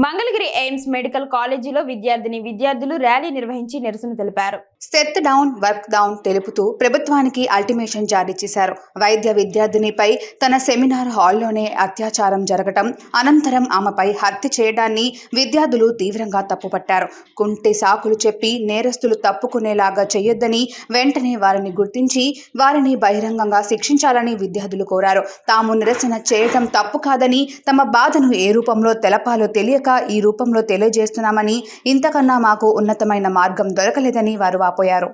Mangalagiri AIIMS medical కాలేజీలో విద్యార్థిని విద్యార్థులు ర్యాలీ నిర్వహించి నిరసన తెలిపారు. స్టెత్ డౌన్ వర్క్ డౌన్ తెలుపుతూ ప్రభుత్వానికి అల్టిమేషన్ జారీ చేశారు. వైద్య విద్యార్థినిపై తన సెమినార్ హాల్లోనే అత్యాచారం జరగటం అనంతరం ఆమెపై హత్య చేయడాన్ని విద్యార్థులు తీవ్రంగా తప్పుపట్టారు. కుంటి సాకులు చెప్పి నేరస్తులు తప్పుకునేలాగా చేయొద్దని వెంటనే వారిని గుర్తించి వారిని బహిరంగంగా శిక్షించాలని విద్యార్థులు కోరారు. తాము నిరసన చేయటం తప్పు కాదని తమ బాధను ఏ రూపంలో తెలపాలో తెలియ తెలియక ఈ రూపంలో తెలియజేస్తున్నామని ఇంతకన్నా మాకు ఉన్నతమైన మార్గం దొరకలేదని వారు వాపోయారు.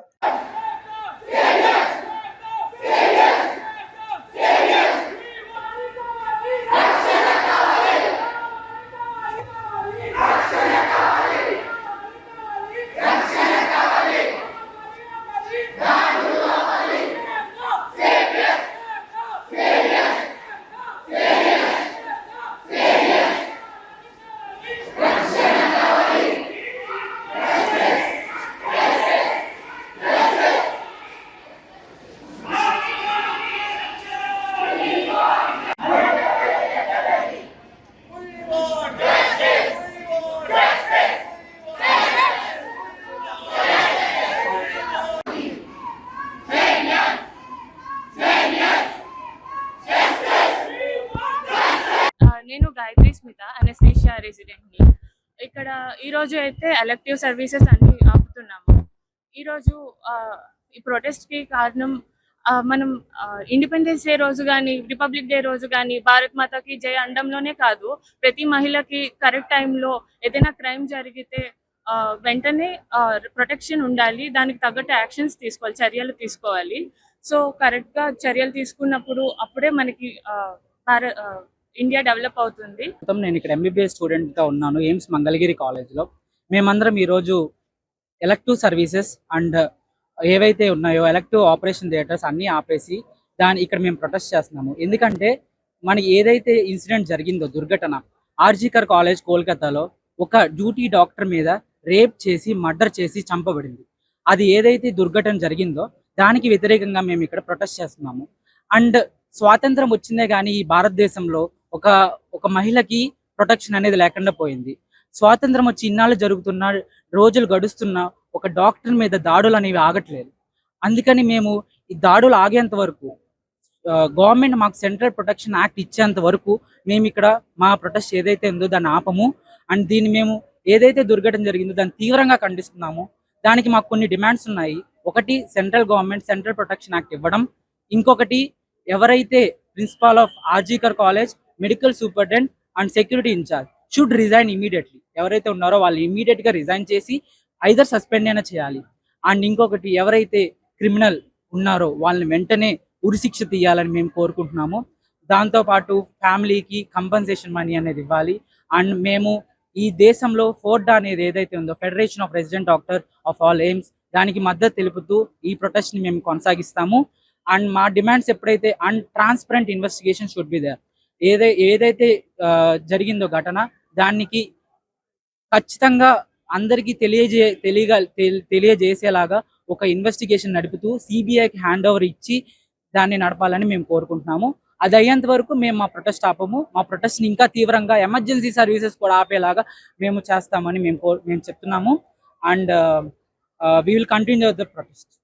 నేను గాయత్రి స్మిత అనస్థీషియా రెసిడెంట్ని ఇక్కడ ఈరోజు అయితే ఎలక్టివ్ సర్వీసెస్ అన్ని ఆపుతున్నాము. ఈరోజు ఈ ప్రొటెస్ట్కి కారణం మనం ఇండిపెండెన్స్ డే రోజు కానీ రిపబ్లిక్ డే రోజు కానీ భారత్ మాతకి జై అండంలోనే కాదు ప్రతి మహిళకి కరెక్ట్ టైంలో ఏదైనా క్రైమ్ జరిగితే వెంటనే ప్రొటెక్షన్ ఉండాలి దానికి తగ్గట్టు యాక్షన్స్ తీసుకోవాలి చర్యలు తీసుకోవాలి. సో కరెక్ట్గా చర్యలు తీసుకున్నప్పుడు అప్పుడే మనకి భారత్ ఇండియా డెవలప్ అవుతుంది. నేను ఇక్కడ ఎంబీబీఎస్ స్టూడెంట్గా ఉన్నాను ఎయిమ్స్ మంగళగిరి కాలేజ్లో మేమందరం ఈరోజు ఎలక్టివ్ సర్వీసెస్ అండ్ ఏవైతే ఉన్నాయో ఎలక్టివ్ ఆపరేషన్ థియేటర్స్ అన్నీ ఆపేసి దాని ఇక్కడ మేము ప్రొటెస్ట్ చేస్తున్నాము. ఎందుకంటే మనకి ఏదైతే ఇన్సిడెంట్ జరిగిందో దుర్ఘటన ఆర్జీకర్ కాలేజ్ కోల్కతాలో ఒక డ్యూటీ డాక్టర్ మీద రేప్ చేసి మర్డర్ చేసి చంపబడింది. అది ఏదైతే దుర్ఘటన జరిగిందో దానికి వ్యతిరేకంగా మేము ఇక్కడ ప్రొటెస్ట్ చేస్తున్నాము. అండ్ స్వాతంత్రం వచ్చిందే కానీ ఈ భారతదేశంలో ఒక ఒక మహిళకి ప్రొటెక్షన్ అనేది లేకుండా పోయింది. స్వాతంత్రం వచ్చి ఇన్నాళ్ళు జరుగుతున్న రోజులు గడుస్తున్న ఒక డాక్టర్ మీద దాడులు అనేవి ఆగట్లేదు. అందుకని మేము ఈ దాడులు ఆగేంత వరకు గవర్నమెంట్ మాకు సెంట్రల్ ప్రొటెక్షన్ యాక్ట్ ఇచ్చేంత వరకు మేము ఇక్కడ మా ప్రొటెస్ట్ ఏదైతే ఉందో దాన్ని ఆపము. అండ్ దీన్ని మేము ఏదైతే దుర్ఘటన జరిగిందో దాన్ని తీవ్రంగా ఖండిస్తున్నాము. దానికి మాకు కొన్ని డిమాండ్స్ ఉన్నాయి. ఒకటి central government central protection act ఇవ్వడం. ఇంకొకటి ఎవరైతే principal of RG Kar college medical superintendent and security incharge should resign immediately. ఎవరైతే ఉన్నారో వాళ్ళు ఇమీడియట్గా రిజైన్ చేసి ఐదర్ సస్పెండ్ అయినా చేయాలి. అండ్ ఇంకొకటి ఎవరైతే క్రిమినల్ ఉన్నారో వాళ్ళని వెంటనే ఉరిశిక్ష తీయాలని మేము కోరుకుంటున్నాము. దాంతోపాటు ఫ్యామిలీకి కంపన్సేషన్ మనీ అనేది ఇవ్వాలి. అండ్ మేము ఈ దేశంలో ఫోర్డా అనేది ఏదైతే ఉందో federation of resident doctor of all AIIMS దానికి మద్దతు తెలుపుతూ ఈ ప్రొటెస్ట్ని ని మేము కొనసాగిస్తాము. అండ్ మా డిమాండ్స్ ఎప్పుడైతే and transparent investigation should be there. ఏదై ఏదైతే జరిగిందో ఘటన దానికి ఖచ్చితంగా అందరికీ తెలియజే తెలియగా తెలియజేసేలాగా ఒక ఇన్వెస్టిగేషన్ నడుపుతూ సిబిఐకి హ్యాండ్ ఓవర్ ఇచ్చి దాన్ని నడపాలని మేము కోరుకుంటున్నాము. అది అయ్యేంత వరకు మేము మా ప్రొటెస్ట్ ఆపము. మా ప్రొటెస్ట్ని ఇంకా తీవ్రంగా ఎమర్జెన్సీ సర్వీసెస్ కూడా ఆపేలాగా మేము చేస్తామని మేము కో- మేము చెప్తున్నాము. And we will continue the protest